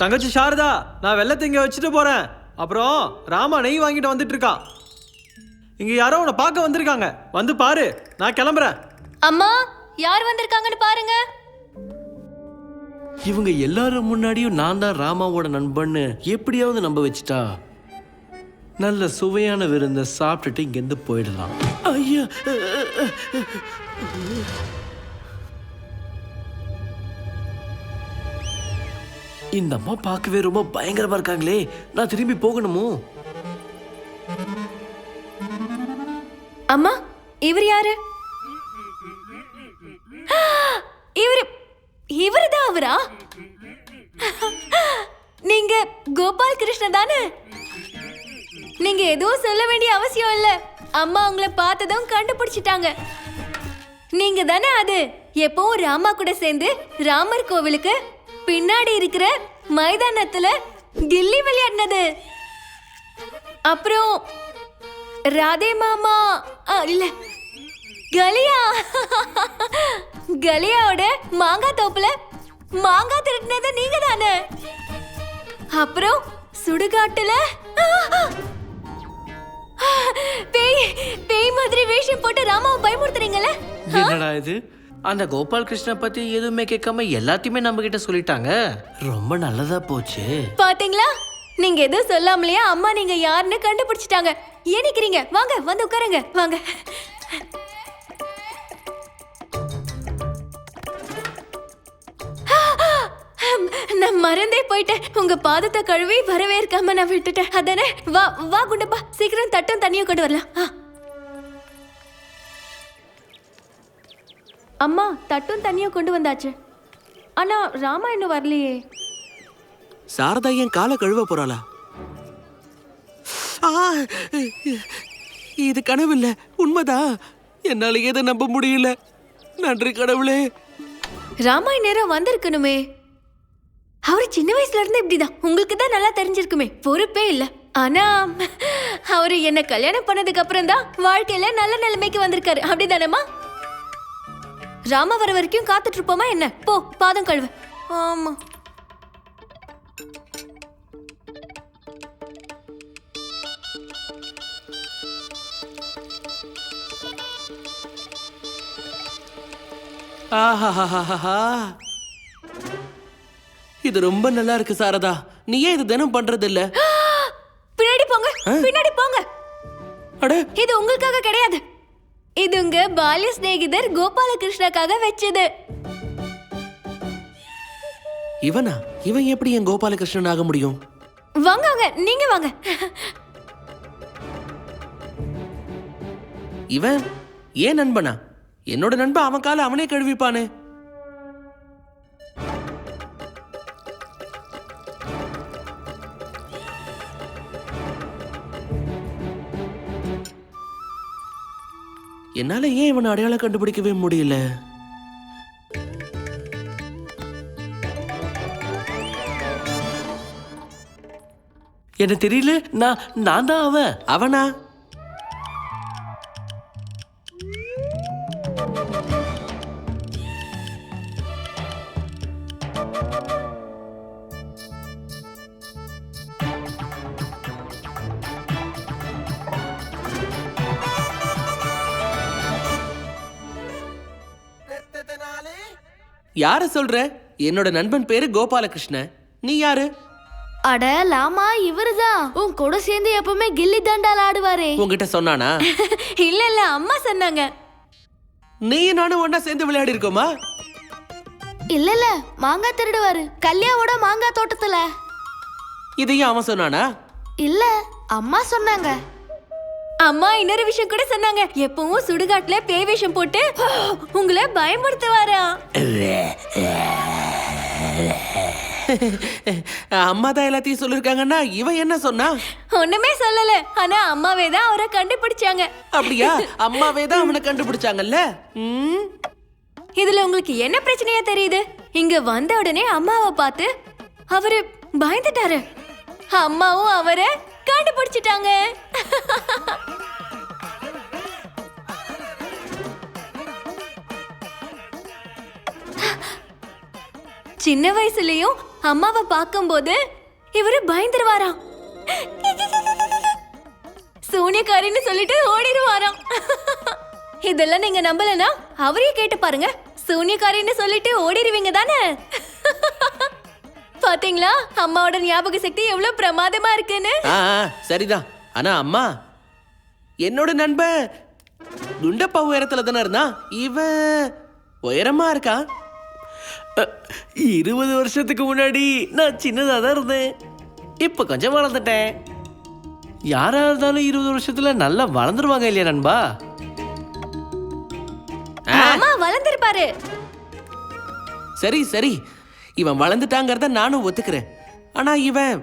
தங்கச்சி சாரதா நான் வெள்ளத்தை இங்க வச்சுட்டு போறேன். அப்புறம் ராமா நெய் வாங்கிட்டு வந்துட்டு இருக்கான் இங்க யாரோ உன்னை பார்க்க வந்திருக்காங்க. வந்து பாரு நான் கிளம்புறேன். அம்மா யார் வந்திருக்காங்கன்னு பாருங்க. இவங்க எல்லாரும் முன்னாடியும் நான் தான் ராமாவோட நண்பன்னு எப்படியாவது நம்ப வச்சுட்டா? நல்ல சுவையான விருந்த சாப்பிட்டுட்டு இங்கேருந்து போயிடலாம். ஐயா. இந்த அம்மா பார்க்கவே ரொம்ப பயங்கரமா இருக்காங்களே. நான் திரும்பி போகணுமோ? அம்மா இவர் யாரு? இவரு இவர் தான் அவரா? நீங்க கோபால் கிருஷ்ண தானே? நீங்க எதுவும் சொல்ல வேண்டிய அவசியம் இல்ல. அம்மா உங்களை பார்த்ததும் கண்டுபிடிச்சிட்டாங்க. நீங்க தானே அது? எப்பவும் ராமா கூட சேர்ந்து ராமர் கோவிலுக்கு பின்னாடி இருக்கிற மைதானத்துல கில்லி விளையாடினது. அப்புறம் ராதே மாமா இல்ல கலியா. கலியாவோட மாங்காய் தோப்புல மாங்காய் திருடினது நீங்க தானே அப்புறம் சுடுகாட்டுல பேய் பேய் மாதிரி வேஷம் போட்டு ராமாவை பயமுறுத்துறீங்கல்ல? என்னடா இது? அந்த கோபால் கிருஷ்ண பத்தி எதுவுமே கேட்காம எல்லாத்தையுமே நம்ம கிட்ட சொல்லிட்டாங்க. ரொம்ப நல்லதா போச்சு. பாத்தீங்களா? நீங்க எதுவும் சொல்லாமலையா அம்மா நீங்க யாருன்னு கண்டுபிடிச்சிட்டாங்க. ஏனிக்கிறீங்க. வாங்க வந்து உட்காருங்க. வாங்க. நான் மறந்தே போயிட்டேன். உங்க பாதத்தை கழுவி வரவேற்காம நான் விட்டுட்டேன். அதானே? வா வா குண்டப்பா. சீக்கிரம் தட்டும் தண்ணியும் கொண்டு வரலாம். அம்மா தட்டும் தண்ணியும் கொண்டு வந்தாச்சு. ஆனா ராமா இன்னும் வரலையே. சாரதா என் காலை கழுவ போறாளா? ஆ, இது கனவில்ல உண்மைதான் என்னால எதை நம்ப முடியல. நன்றி கடவுளே. ராமாய் நேரம் வந்திருக்கணுமே. அவர் சின்ன வயசுல இருந்து இப்படிதான். உங்களுக்கு தான் நல்லா தெரிஞ்சிருக்குமே. பொறுப்பே இல்ல. ஆனா அவரு என்ன கல்யாணம் பண்ணதுக்கு அப்புறம் தான் வாழ்க்கையில நல்ல நிலைமைக்கு வந்திருக்காரு. அப்படிதானேம்மா? ராம வர வரைக்கும் காத்துட்டு இருப்போமா என்ன? போ பாதம் கழுவு. ஆமா. ஆஹாஹாஹாஹா. இது ரொம்ப நல்லா இருக்கு சாரதா. நீ ஏன் இது தினம் பண்றது இல்ல பின்னாடி போங்க பின்னாடி போங்க. அட. இது உங்களுக்காக கிடையாது. இது உங்க பால்ய சிநேகிதர் கோபாலகிருஷ்ணாக்காக வச்சது. இவனா? இவன் எப்படி என் கோபாலகிருஷ்ணன் ஆக முடியும்? வாங்க வாங்க நீங்க வாங்க. இவன் ஏன் நண்பனா? என்னோட நண்பன் அவன் காலை அவனே கழுவிப்பானே. என்னால ஏன் இவனை அடையாளம் கண்டுபிடிக்கவே முடியல? எனக்கு தெரியல நான் நான் தான் அவன். அவனா? யார சொல்ற? என்னோட நண்பன் பேரு கோபாலகிருஷ்ணன். நீ யாரு? அட லாமா இவருதான் உன் கூட சேர்ந்து எப்பவுமே கில்லி தண்டால் ஆடுவாரே. உன்கிட்ட சொன்னானா? இல்ல இல்ல அம்மா சொன்னாங்க. நீ நானும் ஒன்னா சேர்ந்து விளையாடி இருக்கோமா? இல்ல இல்ல மாங்காய் திருடுவாரு. கல்யாவோட மாங்காய் தோட்டத்துல. இதையும் அவன் சொன்னானா? இல்ல அம்மா சொன்னாங்க. அம்மா இன்னொரு விஷயம் கூட சொன்னாங்க. எப்பவும் சுடுகாட்டுல பேய் வேஷம் போட்டு உங்களை பயமுறுத்துவாரா? அம்மா தான் எல்லாத்தையும் சொல்லிருக்காங்கன்னா இவன் என்ன சொன்னா? ஒண்ணுமே சொல்லல. ஆனா அம்மாவே தான் அவரை கண்டுபிடிச்சாங்க. அப்படியா? அம்மாவே தான் அவனை கண்டுபிடிச்சாங்கல்ல? ம், இதுல உங்களுக்கு என்ன பிரச்சனையா தெரியுது? இங்க வந்த உடனே அம்மாவை பார்த்து அவரு பயந்துட்டாரு. அம்மாவும் அவரை கண்டுபிடிச்சிட்டாங்க சின்ன வயசுலயும் அம்மாவை பார்க்கும்போது இவரு பயந்துருவாராம். சூனியக்காரின்னு சொல்லிட்டு ஓடிடுவாராம் இதெல்லாம் நீங்க நம்பலனா அவரையே கேட்டு பாருங்க. சூனியக்காரின்னு சொல்லிட்டு ஓடிடுவீங்க தானே? பாத்தீங்களா? அம்மாவோட ஞாபக சக்தி எவ்வளவு பிரமாதமா இருக்குன்னு? சரிதான். ஆனா அம்மா என்னோட நண்பன் குண்டப்பா உயரத்துல தானே இருந்தான் இவன் உயரமா இருக்கா? இருபது வருஷத்துக்கு முன்னாடி நான் சின்னதாக தான் இருந்தேன். இப்போ கொஞ்சம் வளர்ந்துட்டேன். யாரா இருந்தாலும் இருபது வருஷத்துல நல்லா வளர்ந்துருவாங்க இல்லையா நண்பா? ஆமா வளர்ந்திருப்பாரு. சரி சரி. இவன் வளர்ந்துட்டாங்கிறத நானும் ஒத்துக்கிறேன். ஆனா இவன்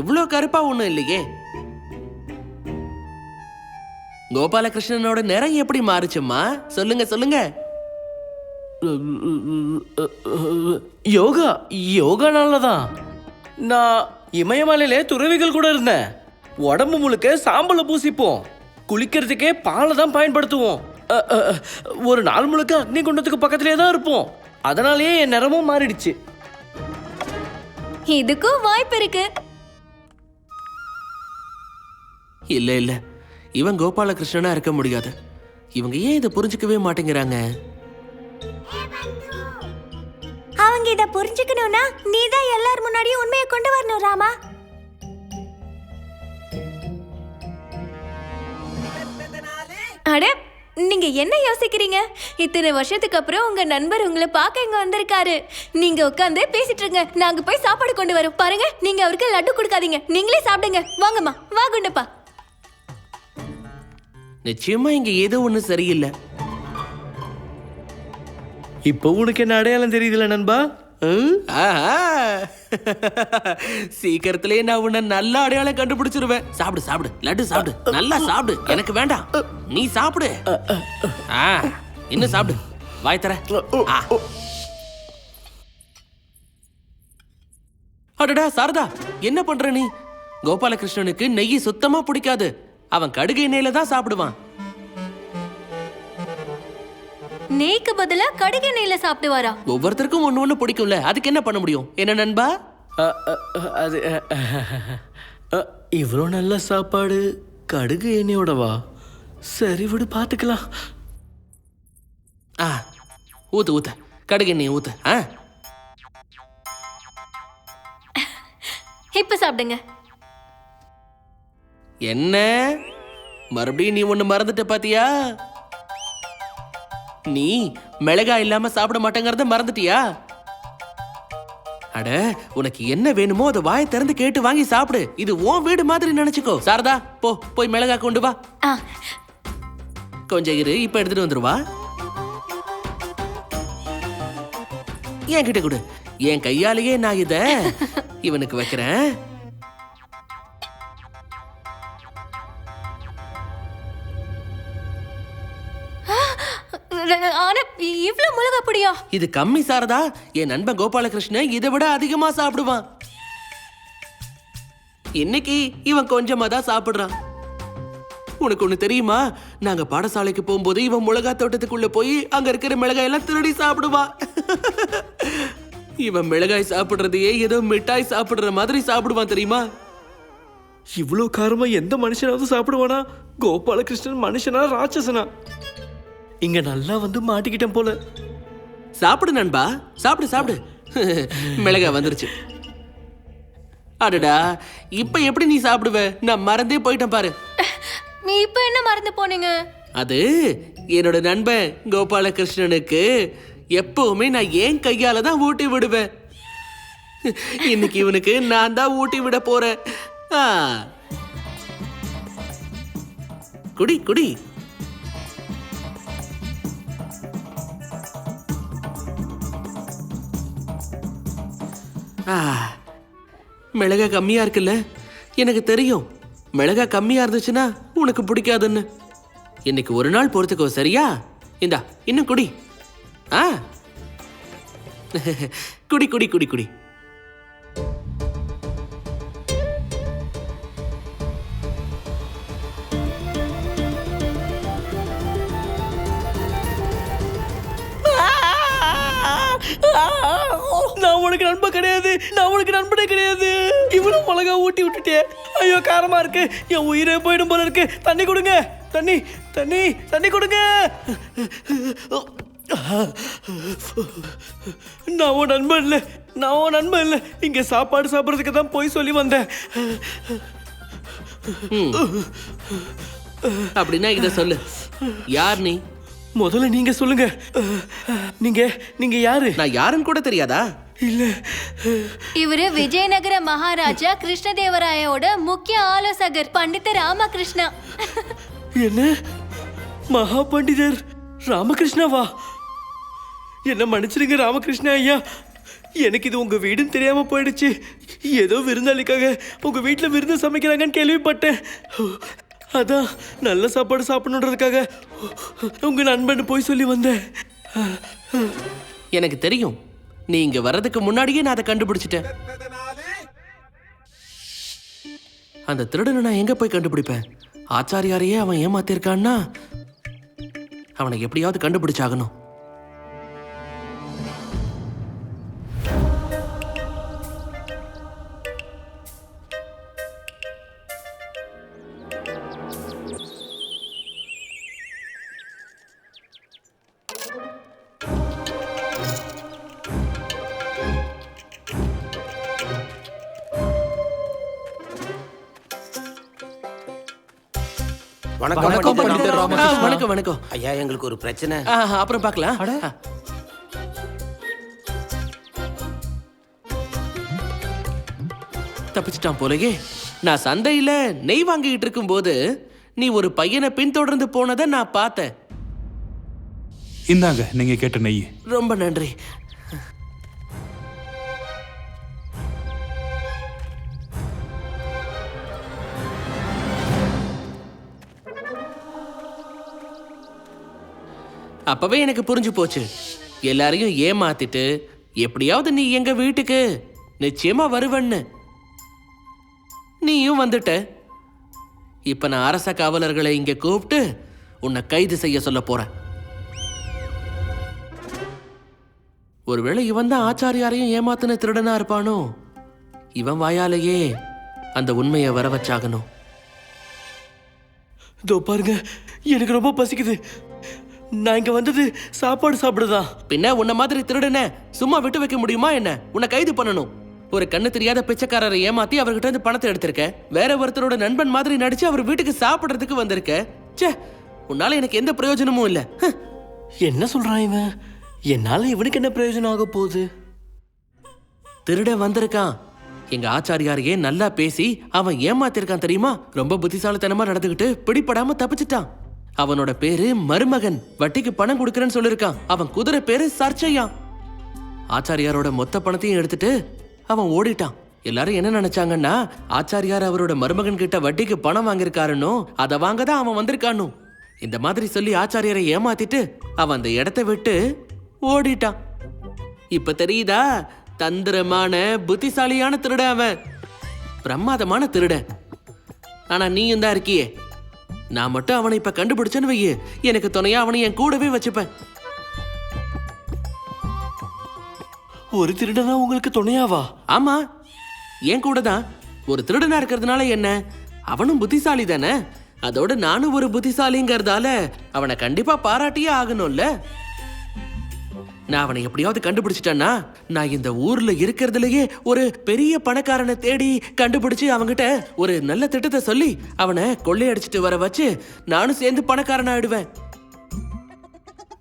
இவ்வளோ கருப்பா ஒன்றும் இல்லையே. கோபாலகிருஷ்ணனோட நிறம் எப்படி மாறுச்சும்மா? சொல்லுங்க சொல்லுங்க. யோகா யோகானால தான் நான் இமயமலையிலே துறவிகள் கூட இருந்தேன். உடம்பு முழுக்க சாம்பலை பூசிப்போம். குளிக்கிறதுக்கே பாலை தான் பயன்படுத்துவோம். ஒரு நாள் முழுக்க அக்னி குண்டத்துக்கு பக்கத்திலே தான் இருப்போம். அதனாலேயே என் நிறமும் மாறிடுச்சு. இதுக்கும் வாய்ப்பு இருக்கு. இல்ல இல்ல. இவன் கோபாலகிருஷ்ணனா இருக்க முடியாது. இவங்க ஏன் இதை புரிஞ்சுக்கவே மாட்டேங்கிறாங்க? அவங்க இத புரிஞ்சுக்கணும்னா நீ தான் எல்லார் முன்னாடியும் உண்மையை கொண்டு வரணும் ராமா. அட நீங்க என்ன யோசிக்கிறீங்க? இத்தனை வருஷத்துக்கு அப்புறம் உங்க நண்பர் உங்களை பார்க்க இங்க வந்திருக்காரு. நீங்க உட்காந்து பேசிட்டு இருங்க. நாங்க போய் சாப்பாடு கொண்டு வரோம். பாருங்க நீங்க அவருக்கு லட்டு கொடுக்காதீங்க. நீங்களே சாப்பிடுங்க. வாங்கம்மா வா குண்டப்பா. நிச்சயமா இங்க ஏதோ ஒண்ணு சரியில்லை. இப்போ உனக்கு என்ன அடையாளம் தெரியுதுல நண்பா. சீக்கிரத்திலே நான் உன்னை நல்ல அடையாளம் கண்டுபிடிச்சிருவேன். சாப்பிடு சாப்பிடு. லட்டு சாப்பிடு. நல்லா சாப்பிடு. எனக்கு வேண்டாம். நீ சாப்பிடு. ஆ, இன்னும் சாப்பிடு. வாய் தர. அடடா சாரதா என்ன பண்ற நீ? கோபாலகிருஷ்ணனுக்கு நெய் சுத்தமா பிடிக்காது. அவன் கடுகு எண்ணெயில தான் சாப்பிடுவான். நெய்க்கு பதிலா கடுகு நெய்ல சாப்பிடுவாரா? ஒவ்வொருத்தருக்கும் ஒண்ணு ஒண்ணு பிடிக்கும்ல. அதுக்கு என்ன பண்ண முடியும்? என்ன நண்பா? அது இவ்வளோ நல்ல சாப்பாடு. கடுகு எண்ணெயோடவா? சரி விடு பார்த்துக்கலாம் ஆ ஊத்து ஊத்து. கடுகு எண்ணெய் ஊத்து. ஆ? இப்ப சாப்பிடுங்க. என்ன? மறுபடியும் நீ ஒண்ணு மறந்துட்ட பாத்தியா? நீ மிளகாய் இல்லாம சாப்பிட மாட்டேங்கறத மறந்துட்டியா? அட உனக்கு என்ன வேணுமோ அதை வாயை திறந்து கேட்டு வாங்கி சாப்பிடு. இது உன் வீடு மாதிரி நினைச்சுக்கோ. சாரதா போ போய் மிளகாய் கொண்டு வா. கொஞ்சம் இரு இப்ப எடுத்துட்டு வந்துருவா என் கிட்ட கொடு. என் கையாலேயே நான் இத இவனுக்கு வைக்கிறேன். ஆனா இவ்ளோ மிளகா பொடியா இது கம்மி சாரதா? என் நண்பன் கோபாலகிருஷ்ணன் இதை விட அதிகமா சாப்பிடுவான். இன்னைக்கு இவன் கொஞ்சமா தான் சாப்பிடுறான். உனக்கு ஒண்ணு தெரியுமா? நாங்க பாடசாலைக்கு போகும்போது இவன் மிளகா தோட்டத்துக்குள்ள போய் அங்க இருக்கிற மிளகாய் எல்லாம் திருடி சாப்பிடுவான் இவன் மிளகாய் சாப்பிடுறதையே ஏதோ மிட்டாய் சாப்பிடுற மாதிரி சாப்பிடுவான் தெரியுமா? இவ்வளோ காரமா எந்த மனுஷனாவது சாப்பிடுவானா? கோபாலகிருஷ்ணன் மனுஷனா ராட்சசனா? இங்க நல்லா வந்து மாட்டிக்கிட்டேன் போல. சாப்பிடு நண்பா சாப்பிடு சாப்பிடு. மிளகாய் வந்துருச்சு. அடடா இப்ப எப்படி நீ சாப்பிடுவ? நான் மறந்தே போயிட்டேன் பாரு. நீ இப்ப என்ன மறந்து போனீங்க? அது என்னோட நண்பன் கோபாலகிருஷ்ணனுக்கு எப்பவுமே நான் ஏன் கையால தான் ஊட்டி விடுவேன். இன்னைக்கு இவனுக்கு நான் தான் ஊட்டி விட போறேன். குடி குடி. மிளகா மிளகாய் கம்மியா இருக்குல்ல? எனக்கு தெரியும். மிளகாய் கம்மியா இருந்துச்சுன்னா உனக்கு பிடிக்காதுன்னு. இன்னைக்கு ஒரு நாள் பொறுத்துக்கோ சரியா? இந்தா இன்னும் குடி. ஆ. குடி குடி குடி குடி. நான் உனக்கு நண்பனே கிடையாது. இவ்வளவு மிளகா ஊட்டி விட்டுட்டே. ஐயோ காரமா இருக்கு. என் உயிரே போயிடும் போல இருக்கு. தண்ணி கொடுங்க. தண்ணி தண்ணி தண்ணி கொடுங்க. நான் உன் நண்பன் இல்லை. நான் உன் நண்பன் இல்லை. இங்க சாப்பாடு சாப்பிட்றதுக்கு தான் போய் சொல்லி வந்தேன். அப்படின்னா இத சொல்லு. யார் நீ? முதல்ல நீங்க சொல்லுங்க. நீங்க நீங்க யாரு? நான் யாருன்னு கூட தெரியாதா? இல்ல. இவரு விஜயநகர மகாராஜா கிருஷ்ணதேவராயோட முக்கிய ஆலோசகர் பண்டித ராமகிருஷ்ணா. என்ன? மகா பண்டிதர் ராமகிருஷ்ணாவா? என்ன மன்னிச்சிடுங்க ராமகிருஷ்ணா ஐயா. எனக்கு இது உங்க வீடுன்னு தெரியாம போயிடுச்சு. ஏதோ விருந்தாளிக்காக உங்க வீட்டில் விருந்து சமைக்கிறாங்கன்னு கேள்விப்பட்டேன். அதான் நல்ல சாப்பாடு சாப்பிடணுன்றதுக்காக உங்க நண்பன் போய் சொல்லி வந்தேன். எனக்கு தெரியும். நீங்க வர்றதுக்கு முன்னாடியே நான் அதை கண்டுபிடிச்சிட்டேன். அந்த திருடனை நான் எங்க போய் கண்டுபிடிப்பேன்? ஆச்சாரியாரையே அவன் ஏமாத்திருக்கான்னா? அவனை எப்படியாவது கண்டுபிடிச்சாகணும். வணக்கம். வணக்கம், பண்டிதர் ராமகிருஷ்ணா. வணக்கம் வணக்கம். ஐயா எங்களுக்கு ஒரு பிரச்சனை. ஆ, அப்புறம் பார்க்கலாம். தப்பிச்சிட்டான் போலயே. நான் சந்தையில நெய் வாங்கிட்டு இருக்கும்போது நீ ஒரு பையனை பின்தொடர்ந்து போனதை நான் பார்த்தேன். இந்தாங்க நீங்க கேட்ட நெய். ரொம்ப நன்றி. அப்பவே எனக்கு புரிஞ்சு போச்சு. எல்லாரையும் ஏமாத்திட்டு எப்படியாவது நீ எங்க வீட்டுக்கு நிச்சயமா வருவன்னு. நீயும் வந்துட்ட. இப்ப நான் அரச காவலர்களை இங்க கூப்பிட்டு உன்னை கைது செய்ய சொல்ல போறேன். ஒருவேளை இவன் தான் ஆச்சாரியாரையும் ஏமாத்தின திருடனா இருப்பானோ? இவன் வாயாலேயே அந்த உண்மையை வர வச்சாகணும் இதோ பாருங்க எனக்கு ரொம்ப பசிக்குது. நான் இங்க வந்தது சாப்பாடு சாப்பிடுதான் பின்ன உன்ன மாதிரி திருடன சும்மா விட்டு வைக்க முடியுமா என்ன? உன்னை கைது பண்ணணும். ஒரு கண்ணு தெரியாத பிச்சைக்காரரை ஏமாத்தி அவர்கிட்ட இருந்து பணத்தை எடுத்திருக்க. வேற ஒருத்தரோட நண்பன் மாதிரி நடிச்சு அவர் வீட்டுக்கு சாப்பிடுறதுக்கு வந்திருக்க. ச்சே உன்னால எனக்கு எந்த பிரயோஜனமும் இல்ல. என்ன சொல்றான் இவன்? என்னால இவனுக்கு என்ன பிரயோஜனம் ஆக போகுது? திருடன் வந்திருக்கான். எங்க ஆச்சாரியாரையே நல்லா பேசி அவன் ஏமாத்திருக்கான் தெரியுமா? ரொம்ப புத்திசாலித்தனமா நடந்துகிட்டு பிடிபடாம தப்பிச்சிட்டான். அவனோட பேரு மருமகன். வட்டிக்கு பணம் கொடுக்கறேன்னு சொல்லிருக்கான். அவன் குதிரை பேரு சர்ச்சையா. ஆச்சாரியாரோட மொத்த பணத்தையும் எடுத்துட்டு அவன் ஓடிட்டான். எல்லாரும் என்ன நினைச்சாங்கன்னா ஆச்சாரியார் அவரோட மருமகன் கிட்ட வட்டிக்கு பணம் வாங்கியிருக்காருன்னு அதை வாங்க தான் அவன் வந்திருக்கானு இந்த மாதிரி சொல்லி ஆச்சாரியாரை ஏமாத்திட்டு அவன் அந்த இடத்த விட்டு ஓடிட்டான். இப்ப தெரியுதா? தந்திரமான புத்திசாலியான திருட அவன். பிரமாதமான திருட ஆனா நீயும் தான் இருக்கியே. நான் மட்டும் அவனை இப்ப கண்டுபிடிச்சேன்னு வையே. எனக்கு துணையா அவனை என் கூடவே வச்சுப்பேன். ஒரு திருடனா உங்களுக்கு துணையாவா? ஆமா. என் கூட தான் ஒரு திருடனா இருக்கிறதுனால என்ன? அவனும் புத்திசாலி தானே? அதோட நானும் ஒரு புத்திசாலிங்கிறதால அவனை கண்டிப்பா பாராட்டியே ஆகணும்ல. நான் அவனை எப்படியாவது கண்டுபிடிச்சிட்டேன்னா நான் இந்த ஊர்ல இருக்கிறதுலயே ஒரு பெரிய பணக்காரனை தேடி கண்டுபிடிச்சு அவங்கிட்ட ஒரு நல்ல திட்டத்தை சொல்லி அவனை கொள்ளையடிச்சிட்டு வர வச்சு நானும் சேர்ந்து பணக்காரன் ஆயிடுவேன்.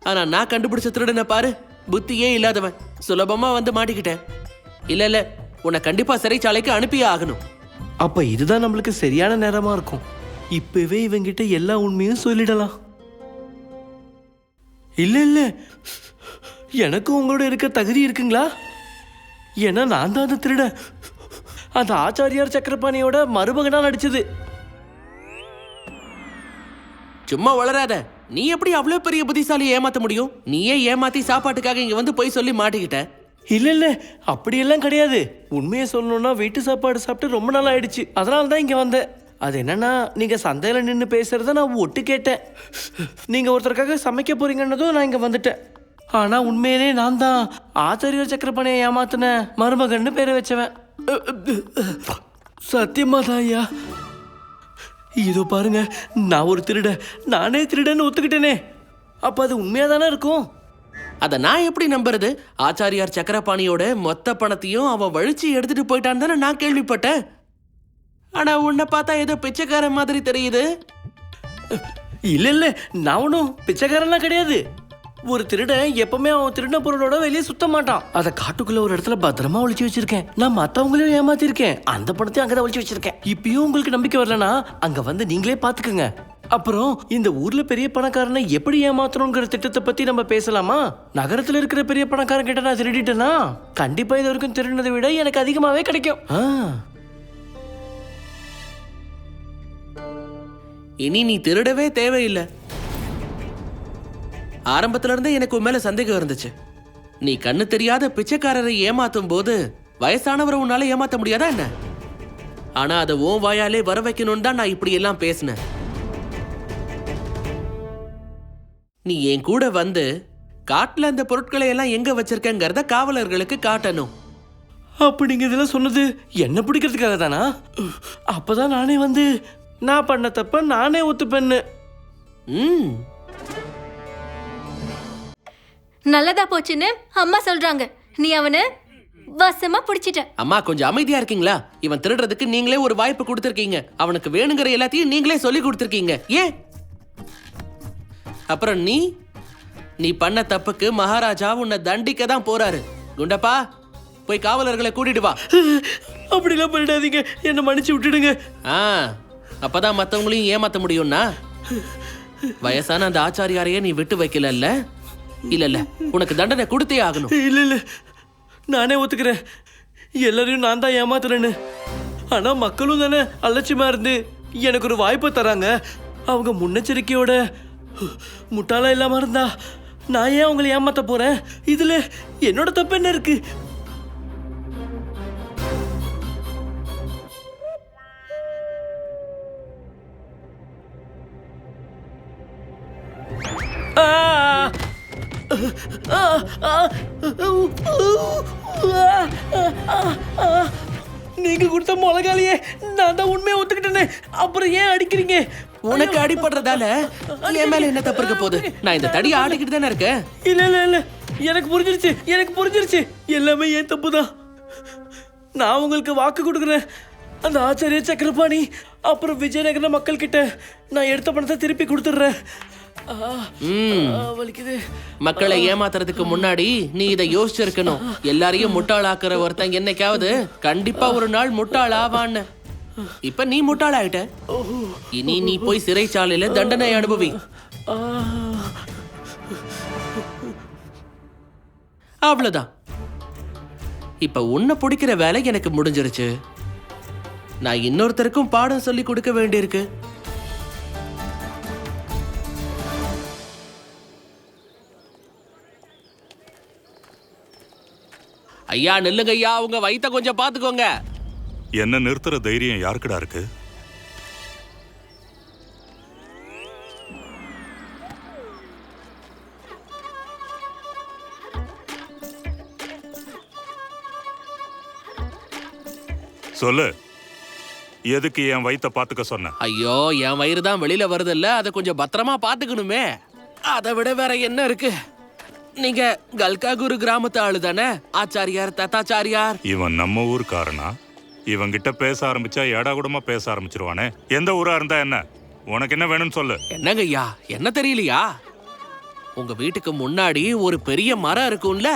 ஆனா நான் கண்டுபிடிச்ச திருடனை பாரு புத்தியே இல்லாதவன். சுலபமா வந்து மாட்டிக்கிட்டேன். இல்ல இல்ல உன்னை கண்டிப்பா சிறைச்சாலைக்கு அனுப்பியே ஆகணும். அப்ப இதுதான் நம்மளுக்கு சரியான நேரமா இருக்கும். இப்பவே இவங்கிட்ட எல்லா உண்மையும் சொல்லிடலாம். இல்ல இல்ல. எனக்கும் உங்களோட இருக்க தகுதி இருக்குங்களா? ஏன்னா நான் தான் அந்த திருடன். அந்த ஆச்சாரியார் சக்கரபாணியோட மருமகனா நடிச்சது. சும்மா வளராத. நீ எப்படி அவ்வளவு பெரிய புத்திசாலியை ஏமாத்த முடியும்? நீயே ஏமாத்தி சாப்பாட்டுக்காக இங்க வந்து போய் சொல்லி மாட்டிக்கிட்ட. இல்ல இல்ல. அப்படியெல்லாம் கிடையாது. உண்மையை சொல்லணும்னா வீட்டு சாப்பாடு சாப்பிட்டு ரொம்ப நாள் ஆயிடுச்சு. அதனால தான் இங்க வந்தேன். அது என்னன்னா நீங்க சந்தையில நின்று பேசுறத நான் ஒட்டு கேட்டேன் நீங்க ஒருத்தருக்காக சமைக்க போறீங்கன்னதும் நான் இங்க வந்துட்டேன். ஆனா உண்மையிலே நான் தான் ஆச்சாரியர் சக்கரபாணியை ஏமாத்தின மருமகன்னு பேரை வச்சவன். சத்தியமா தான் ஐயா. இதோ பாருங்க நான் ஒரு திருட நானே திருடன்னு ஒத்துக்கிட்டேனே. அப்ப அது உண்மையா தானே இருக்கும்? அத நான் எப்படி நம்புறது? ஆச்சாரியார் சக்கரபாணியோட மொத்த பணத்தையும் அவன் வழிச்சு எடுத்துட்டு போயிட்டான்னு தானே நான் கேள்விப்பட்டேன். ஆனா உன்னை பார்த்தா ஏதோ பிச்சைக்காரன் மாதிரி தெரியுது. இல்ல இல்ல நான் ஒன்றும் பிச்சைக்காரன்லாம் கிடையாது. ஒரு திருடன் எப்பவுமே அவன் திருடின பொருளோட வெளியே சுத்த மாட்டான். அதை காட்டுக்குள்ள ஒரு இடத்துல பத்திரமா ஒழிச்சு வச்சிருக்கேன். நான் மத்தவங்களையும் ஏமாத்திருக்கேன். அந்த பணத்தையும் அங்கதான் ஒழிச்சு வச்சிருக்கேன். இப்பயும் உங்களுக்கு நம்பிக்கை வரலனா அங்க வந்து நீங்களே பாத்துக்கோங்க. அப்புறம் இந்த ஊர்ல பெரிய பணக்காரனை எப்படி ஏமாத்தணுங்கிற திட்டத்தை பத்தி நம்ம பேசலாமா? நகரத்துல இருக்கிற பெரிய பணக்காரன் கிட்ட நான் திருடிட்டேன்னா கண்டிப்பா இது வரைக்கும் திருடினதை விட எனக்கு அதிகமாவே கிடைக்கும். இனி நீ திருடவே தேவையில்லை. ஆரம்பத்துல இருந்தே எனக்கு உன் மேல சந்தேகம் இருந்துச்சு. நீ கண்ணு தெரியாத பிச்சைக்காரரை ஏமாத்தும் போது வயசானவரை உன்னால ஏமாத்த முடியாதா என்ன? ஆனா அதை உன் வாயாலே வர வைக்கணும்னு தான் நான் இப்படி எல்லாம் பேசினேன். நீ என் கூட வந்து காட்டுல அந்த பொருட்களை எல்லாம் எங்க வச்சிருக்கங்கிறத காவலர்களுக்கு காட்டணும். அப்ப நீங்க இதெல்லாம் சொன்னது என்ன பிடிக்கிறதுக்காக தானா? அப்பதான் நானே வந்து நான் பண்ண தப்ப நானே ஒத்துப்பேன்னு. ம். நல்லதா போச்சுன்னு அம்மா சொல்றாங்க. நீ அவனை வசமா பிடிச்சிட்ட. அம்மா கொஞ்சம் அமைதியா இருக்கீங்களா? இவன் திருடுறதுக்கு நீங்களே ஒரு வாய்ப்பு கொடுத்துருக்கீங்க. அவனுக்கு வேணுங்கிற எல்லாத்தையும் நீங்களே சொல்லி கொடுத்துருக்கீங்க. ஏன் அப்புறம் நீ? நீ பண்ண தப்புக்கு மகாராஜா உன்னை தண்டிக்க தான் போறாரு. குண்டப்பா போய் காவலர்களை கூட்டிட்டு வா. அப்படிலாம் பண்ணிடாதீங்க. என்னை மன்னிச்சு விட்டுடுங்க. ஆ அப்பதான் மத்தவங்களையும் ஏமாத்த முடியும்னா? வயசான அந்த ஆச்சாரியாரையே நீ விட்டு வைக்கலல்ல? இல்ல இல்ல உனக்கு தண்டனை கொடுத்தே ஆகணும். இல்ல இல்ல. நானே ஒத்துக்கிறேன். எல்லாரையும் நான் தான் ஏமாத்துறேன்னு. ஆனா மக்களும் தானே அலட்சியமா இருந்து எனக்கு ஒரு வாய்ப்பை தராங்க. அவங்க முன்னெச்சரிக்கையோட முட்டாளா இல்லாம இருந்தா நான் ஏன் அவங்களை ஏமாத்த போறேன்? இதுல என்னோட தப்பு என்ன இருக்கு? ஆ! ஆ! நீங்க கொடுத்த மிளகாலியே நான் தான் உண்மையை ஒத்துக்கிட்டேனே. அப்புறம் ஏன் அடிக்கிறீங்க? உனக்கு அடிபடுறதால என் மேல என்ன தப்பு இருக்க போகுது? நான் இந்த தடியை ஆடிக்கிட்டு தானே இருக்கேன். இல்ல இல்ல இல்ல. எனக்கு புரிஞ்சிருச்சு எனக்கு புரிஞ்சிருச்சு. எல்லாமே ஏன் தப்பு தான் நான் உங்களுக்கு வாக்கு கொடுக்குறேன். அந்த ஆச்சாரிய சக்கரபாணி அப்புறம் விஜயநகர மக்கள் கிட்ட நான் எடுத்த பணத்தை திருப்பி கொடுத்துட்றேன். மக்களை ஏமாத்துறதுக்கு முன்னாடி நீ இதை யோசிச்சிருக்கணும். எல்லாரையும் முட்டாளாக்குற ஒருத்தன் என்னைக்காவது கண்டிப்பா ஒரு நாள் முட்டாள் ஆவான்னு இப்ப நீ முட்டாள் ஆயிட்ட இனி நீ போய் சிறைச்சாலையில தண்டனை அனுபவி. அவ்வளவுதான். இப்ப உன்னை பிடிக்கிற வேலை எனக்கு முடிஞ்சிருச்சு. நான் இன்னொருத்தருக்கும் பாடம் சொல்லி கொடுக்க வேண்டியிருக்கு. ஐயா நில்லுங்க ஐயா உங்க வயித்தை கொஞ்சம் பாத்துக்கோங்க. என்ன நிறுத்துற தைரியம் யாருக்குடா இருக்கு? சொல்லு. எதுக்கு என் வயித்தை பாத்துக்க சொன்ன? ஐயோ என் வயிறு தான் வெளியில வருதுல்ல. அதை கொஞ்சம் பத்திரமா பாத்துக்கணுமே. அதை விட வேற என்ன இருக்கு? நீங்க கல்காகுரு கிராமத்து ஆளு தானே? ஆச்சாரியார் தத்தாச்சாரியார். இவன் நம்ம ஊருக்காரனா? இவன்கிட்ட பேச ஆரம்பிச்சா ஏடா கூடமா பேச ஆரம்பிச்சிருவானே? எந்த ஊரா இருந்தா என்ன? உனக்கு என்ன வேணும்னு சொல்லு. என்னங்க ஐயா என்ன தெரியலையா? உங்க வீட்டுக்கு முன்னாடி ஒரு பெரிய மரம் இருக்கும்ல?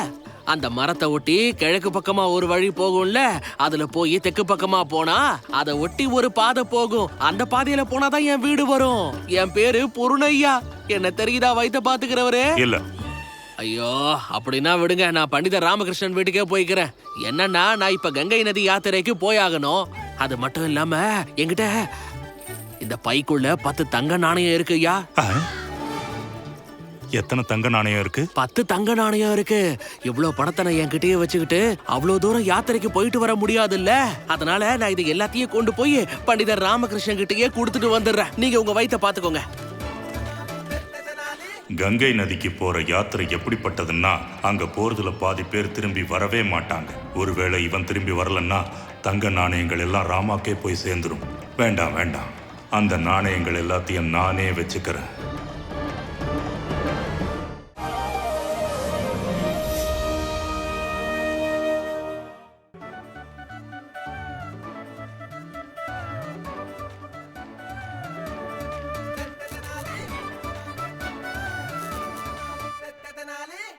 அந்த மரத்தை ஒட்டி கிழக்கு பக்கமா ஒரு வழி போகும்ல? அதுல போய் தெற்கு பக்கமா போனா அதை ஒட்டி ஒரு பாதை போகும். அந்த பாதையில போனாதான் என் வீடு வரும். என் பேரு பொருணையா என்ன தெரியுதா வைத்த பாத்துக்கிறவரு? இல்ல. ஐயோ அப்படின்னா விடுங்க நான் பண்டித ராமகிருஷ்ணன் வீட்டுக்கே போய்க்கிறேன். என்னன்னா நான் இப்ப கங்கை நதி யாத்திரைக்கு போயாகணும். அது மட்டும் இல்லாம என்கிட்ட இந்த பைக்குள்ள பத்து தங்க நாணயம் இருக்குய்யா ஆ? எத்தனை தங்க நாணயம் இருக்கு? பத்து தங்க நாணயம் இருக்கு. இவ்வளவு பணத்தை நான் என்கிட்டயே வச்சுக்கிட்டு அவ்வளவு தூரம் யாத்திரைக்கு போயிட்டு வர முடியாதுல்ல? அதனால நான் இது எல்லாத்தையும் கொண்டு போய் பண்டிதர் ராமகிருஷ்ணன் கிட்டயே கொடுத்துட்டு வந்துடுறேன். நீங்க உங்க வயித்தை பாத்துக்கோங்க. கங்கை நதிக்கு போற யாத்திரை எப்படிப்பட்டதுன்னா அங்க போறதுல பாதி பேர் திரும்பி வரவே மாட்டாங்க. ஒருவேளை இவன் திரும்பி வரலன்னா தங்க நாணயங்கள் எல்லாம் ராமாக்கே போய் சேர்ந்துரும். வேண்டாம் வேண்டாம். அந்த நாணயங்கள் எல்லாத்தையும் நானே வச்சுக்கிறேன்.